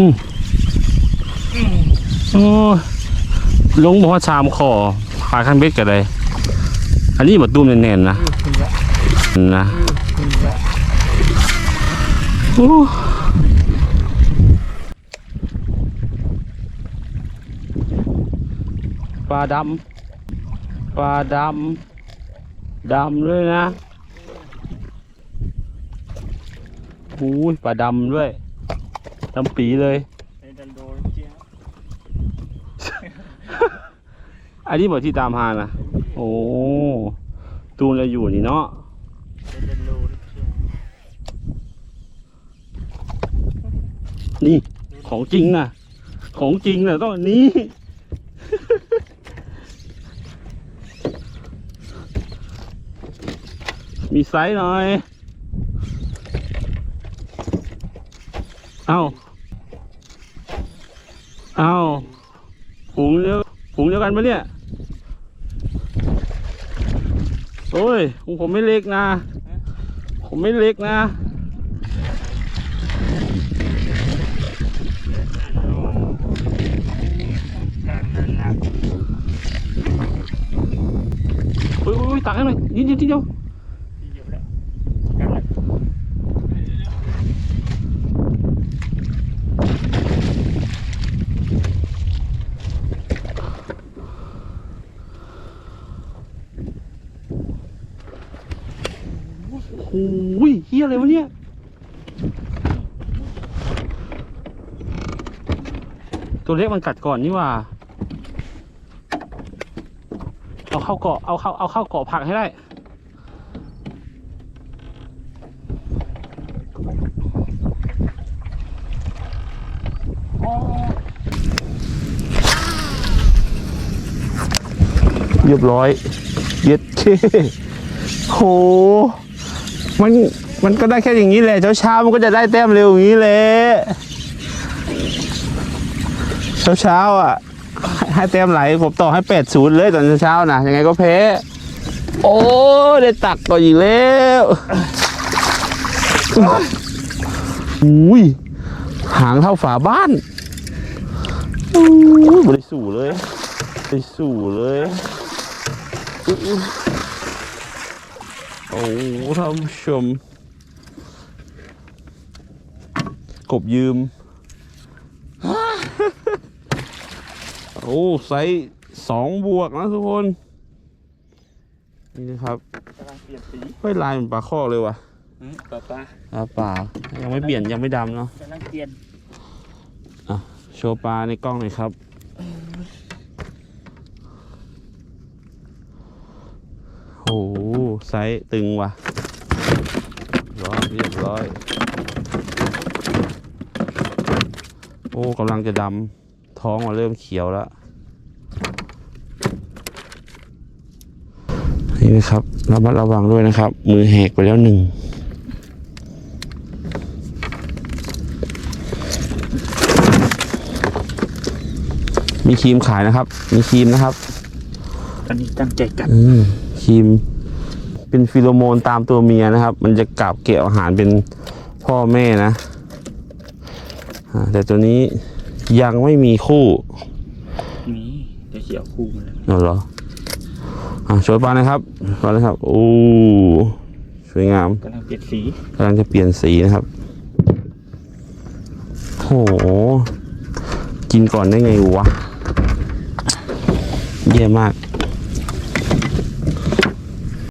อืมโอ้ลงบอกว่าชามคอพาขั้นเบ็ดกันเลยอันนี้บดตุ้มแน่นๆนะนะโอ้ปลาดำปลาดำดำด้วยนะอุ้ปลาดำด้วย ดำปีเลยไอ้ดันโดนเจี๊ยบอันนี้บอกที่ตามหานะโอ้ตูนเราอยู่นี่เนาะนี่ของจริงนะของจริงนะต้องอันนี้ มีไซส์หน่อย เอาเอาฝูงเดียวฝูงเดียวกันปะเนี่ย โอ้ยของผมไม่เล็กนะ ผมไม่เล็กนะ อุ้ยอุ้ยตักให้หน่อยนิดเดียวนิดเดียว ดีเดียวแล้วกันละ โอ้ยเฮียอะไรวะเนี่ย ตัวเล็กมันกัดก่อนนี่ว่า เอาเข้าเกาะ เอาเข้า เอาเข้าเกาะผักให้ได้ เรียบร้อย เย็ดเคโห มันมันก็ได้แค่อย่างนี้แหละเช้าเช้ามันก็จะได้แต้มเร็วอย่างนี้แหละเช้าเช้าอะ ให้แต้มไหลผมต่อให้แปดศูนย์เลยตอนเช้าๆนะยังไงก็แพ้ โอ้ได้ตักต่ออีกแล้วอุ้ยหางเท่าฝาบ้านอุ้ยบริสูเลยบริสูเลย ท่านผู้ชม กบยืม โอ้ไซส์สองบวกนะทุกคน นี่นะครับกำลังเปลี่ยนสีเฮ้ยลายเหมือนปลาข้อเลยว่ะอืมป้าป้าปลาป่ายังไม่เปลี่ยนยังไม่ดำเนาะกำลังเปลี่ยนโชว์ปลาในกล้องหน่อยครับ โอ้โหไซส์ตึงว่ะร้อย เรียบร้อย โอ้กำลังจะดำท้องมาเริ่มเขียวแล้ว นี่นะครับระมัดระวังด้วยนะครับ มือแหกไปแล้วหนึ่งมีครีมขายนะครับ มีครีมนะครับ ตอนนี้ตั้งใจกัดอืมครีม เป็นฟิโลโมนตามตัวเมียนะครับ มันจะกาบเกี่ยวอาหารเป็นพ่อแม่นะอ่าแต่ตัวนี้ยังไม่มีคู่นี่จะเขียวคู่มาแล้วเหรอเหรออ่าช่วยปลานะครับปลานะครับโอ้สวยงามกำลังเปลี่ยนสีกำลังจะเปลี่ยนสีนะครับโหกินก่อนได้ไงวะเยี่ยมาก